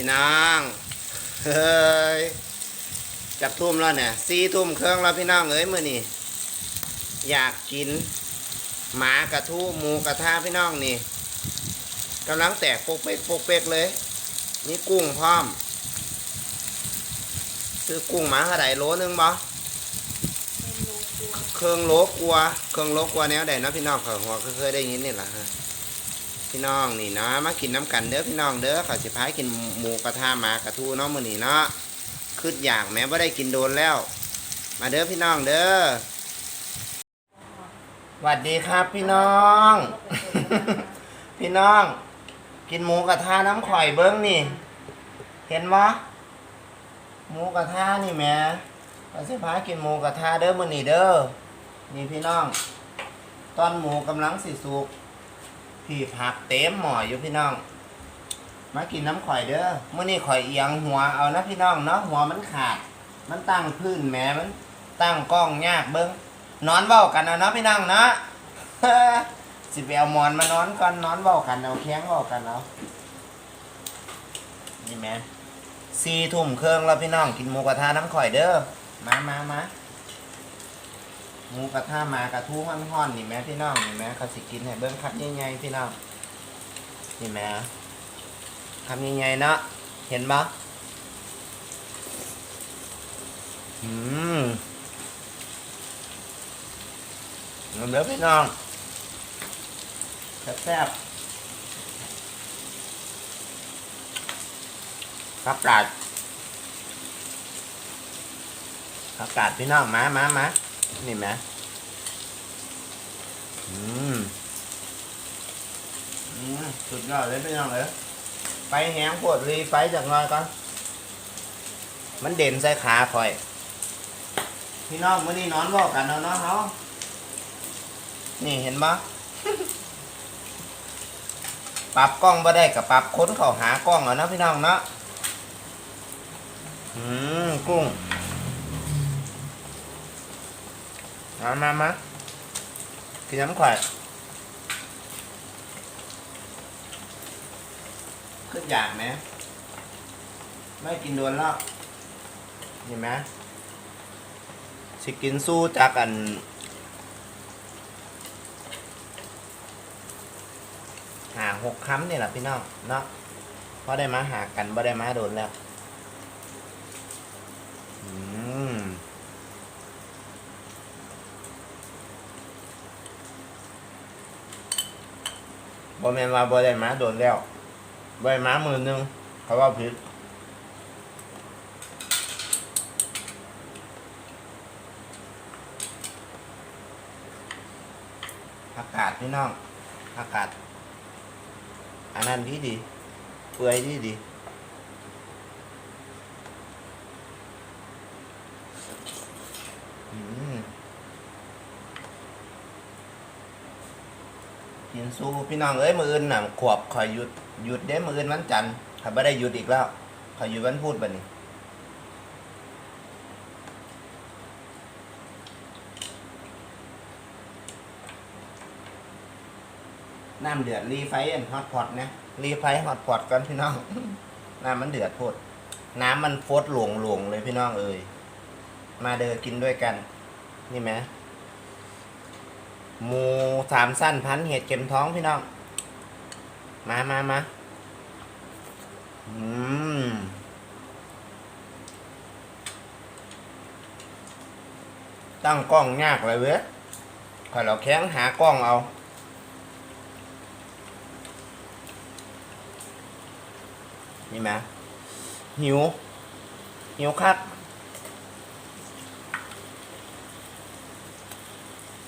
พี่น้องเฮ้ยจักทุ่มแล้วเนี่ยสี่ทุ่มเครื่องแล้วพี่น้องเอ้ยมื่อนี่อยากกิน หมากระทู้หมูกระทะพี่น้องนี่กำลังแตกปกเป๊กปกเป๊กเลย นี่กุ้งพร้อมซื้อกุ้งหมาเท่าไหร่โลนึงบ่เครื่องโลกลัว เครื่องโลกลัวแนวใดนะพี่น้องเขาหัวเคยได้ยินนี่แหละฮะ พี่น้องนี่เนาะมากินน้ำกันเด้อพี่น้องเด้อเขาสิพายกินหมูกระทะหมากระทูเนาะมื้อนี้เนาะคืดอยากแม้ว่าได้กินโดนแล้ว มาเด้อพี่น้องเด้อสวัสดีครับพี่น้อง พี่น้อง กินหมูกระทะน้ำข่อยเบิ้งนี่ เห็นวะหมูกระทะนี่แม่เราสิพากินหมูกระทะเด้อมื้อนี้เด้อนี่พี่น้อง ตอนหมูกำลังสิสุก พี่ผักเต็มหมออยู่พี่น้อง มากินน้ำข่อยเด้อเมื้อนี้ข่อยเอียงหัวเอานะพี่น้องเนาะหัวมันขาด มันตั้งพื้นแหมมันตั้งกล้องยากเบิ้งนอนเว้ากันเอาเนาะพี่น้องเนาะสิไปเอาหมอนมานอนก่อนนอนเว้ากันเอาแข้งเว้ากันเอานี่แม่สี่ทุ่มเครื่องแล้วพี่น้องกินหมูกระทะน้ำข่อยเด้อมามามา หมูกระทะมากระทู้ห้อนๆนี่แหม่พี่น้องนี่แหม่เขาสิกินให้เบิ้งคับใหญ่ๆพี่น้องนี่แหม่คำใหญ่ๆเนาะเห็นปะอืมเอาเด้อพี่น้องแซ่บๆผักกาดผักกาดพี่น้องมามามา นี่ไหมอืมอืมสุดยอดเลยพี่น้องเลยไปแหงปวดรีไฟจากหน้อยก่อนมันเด่นใส่ขาคอย พี่น้องมื่อนี้นอนบอกกันเนาะเนาะเนาะนี่เห็นปะปรับกล้องบ่ได้กับปรับค้นเข้าหากล้องเอานะพี่น้องเนาะอืมกุ้ง มามามากินน้ำข่อยขึ้นอยากไหมไม่กินโดนแล้วเห็นไหมสิกินสู้จากอัน หาหกคำนี่แหละพี่น้องเนาะพราะได้มาหากันบ่ได้มาโดนแล้ว อืม บ่แม่นว่าบ่ได้มาโดนแล้วบ่ได้มามือหนึงเขาว่าผิดอากาศพี่น้องอากาศอันนั้นดีดีเปื่อยดีดี กินสู้พี่น้องเอ้ยมืออื่นน่ะขวบคอยหยุดหยุดเด้มืออื่นวันจันทร์ถ้าไม่ได้หยุดอีกแล้วคอยหยุดวันพูดบัดนี้น้ำเดือดรีไฟอันฮอตพอตนะรีไฟฮอตพอตกันพี่น้อง น้ำมันเดือดพดน้ำมันฟดหลวงหลวงเลยพี่น้องเอ้ยมาเดินกินด้วยกัน นี่ไหม หมูสามสั้นพันเห็ดเข็มท้องพี่น้อง มามามาอืมตั้งกล้องยากเลยเว้ยขอเราแข้งหากล้องเอา นี่ไหมหิว หิวคัก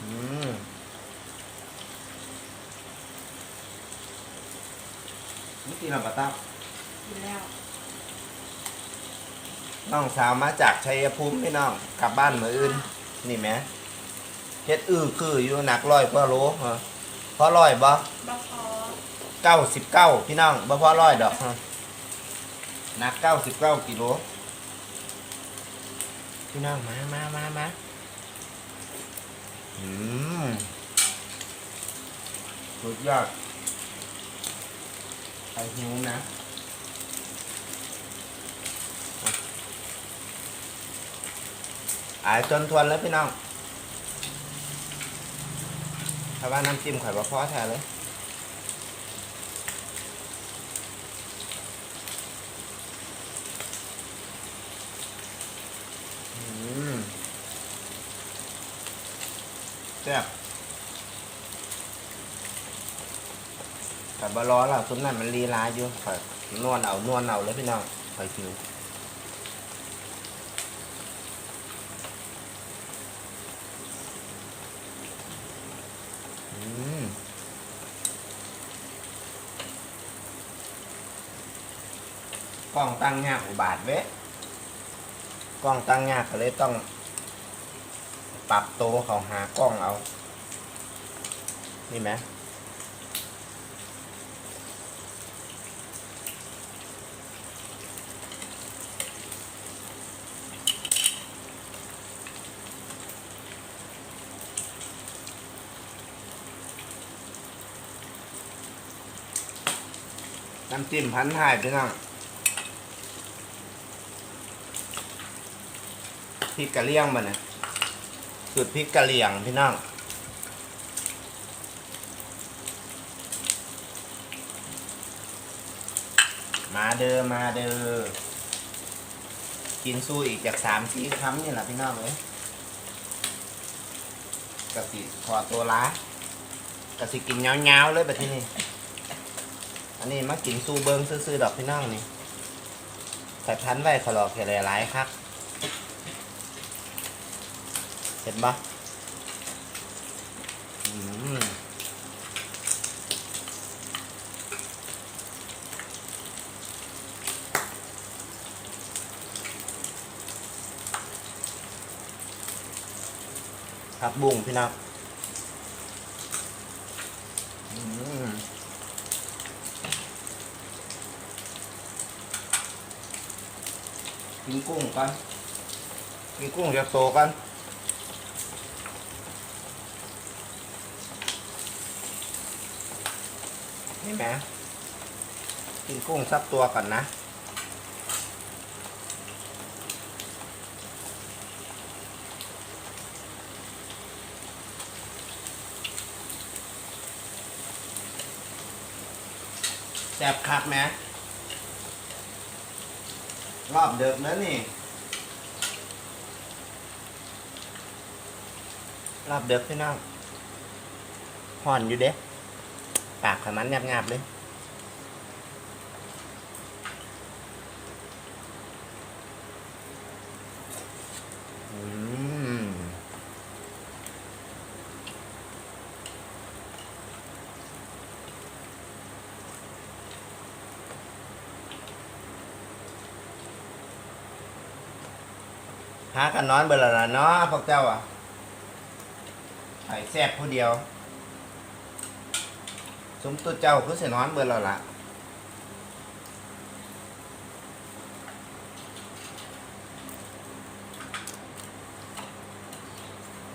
อืม นี่กินหรอกระตั้งกินแล้วน้องสาวมาจากชัยภูมิพี่น้องกลับบ้านมืออื่น นี่ไหมเฮ็ดอื้อคืออยู่หนักร้อยกว่าโลเหรอพอร้อยบ่บัพอเก้าสิบเก้าพี่น้องบ่พอร้อยดอกฮะหนักเก้าสิบเก้ากิโลพี่น้องมามามามาอืมสุดยอด ไปหิวนะอายจนทวนแล้วพี่น้องถ้าว่าน้ำจิ้มข่อยบ่พอแท้เลยอืมแซ่บ บะร้อนเราซุ้มนั่นมันลีลาอยู่ข่อยนวลเอานวลเอาเลยพี่น้องข่อยคิวกล้องตั้งยากอุบาทเว้ยกล้องตั้งยากก็เลยต้อง ปรับโตวเขาหากล้องเอา นี่ไหม น้ำจิ้มพันถ่ายพี่น้องพริกกะเลี่ยงมันนะสูตรพริกกะเลี่ยงพี่น้องมาเด้อมาเด้อกินสู้อีกจากสามสี่คำนี่แหละพี่น้องเลยกะสิขอตัวล้ากะสิกินเงาๆเลยแบบที่นี่ อันนี้มากินสู้เบิ้งซื้อๆดอกพี่น้องนี่ใส่พันไว้ขอลอกแค่หลายๆครับเห็นปะอืมผักบุ้งพี่น้องอืม กินกุ้งกันกินกุ้งจะโตกันนี่แหมกินกุ้งสักตัวก่อนนะแซ่บคักไหม รอบเดิมนั้นนี่ รอบเดิมพี่น้องห่อนอยู่เด้ปากขมันงาบๆเลยอืม หากันนอนเบอร์ละละเนาะพวกเจ้าอะไข่แซ่บผู้เดียว สมตัวเจ้าคือสนอนเบื่อแล้วล่ะ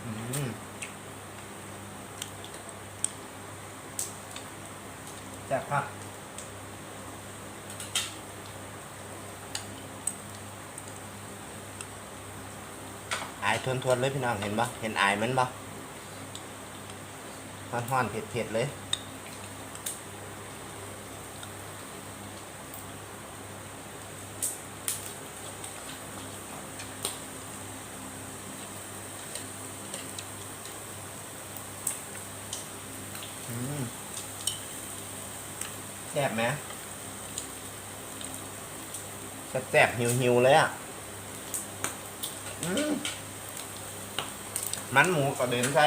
อืมแซ่บครับอาย ทวนๆเลยพี่น้องเห็นปะเห็นอายมันปะฮ้อนๆเผ็ดๆเลยแซ่บไหมแซ่บๆหิวๆเลยอะ อืม มันหมูกระเด็นใช่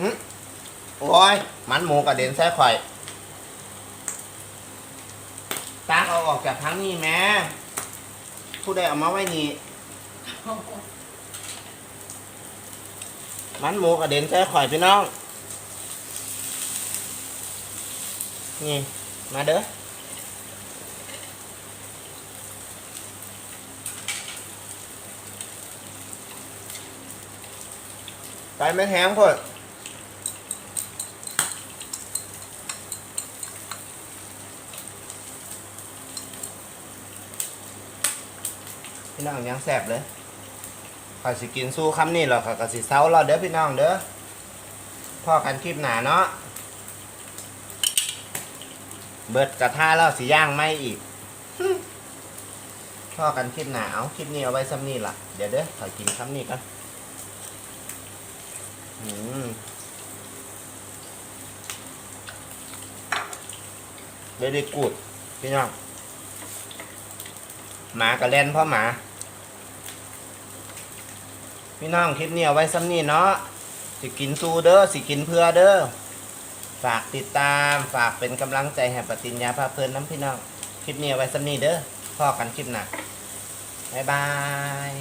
อืมโอ้ย มันหมูกระเด็นใส่ข่อยตากเอาออกจากทั้งนี้แม่ผู้ใดเอามาไว้นี่ มันหมูกระเด็นใส่ข่อยพี่น้อง นี่ มาเด้อ ไก่ม่แห้งพอดพี่น้องยังแสบเลยข้าสิกินสู้คำนี้หรอกข้าก็สิเซาเรอเด้อพี่น้องเด้อพ่อกันคลิปหนาเนาะ เบิดกระทะแล้วสีย่างไม่อีกพ่อกันคลิปหนาเอาคลิปนี้เอาไว้ซ้ำนี่ล่ะ เดี๋ยวเด้อขอกินคำนี้กัน เดี๋ยวได้กูดพี่น้อง หมากระเล่นพ่อหมา พี่น้องคลิปนี้เอาไว้ซ้ำนี่เนาะสิกินซูเด้อสิกินเพื่อเด้อฝากติดตามฝากเป็นกำลังใจให้ปฏิญญาพาเพลินน้ำพี่น้อง คลิปนี้เอาไว้ซ้ำนี่เด้อพ่อกันคลิปหน้าบ๊ายบาย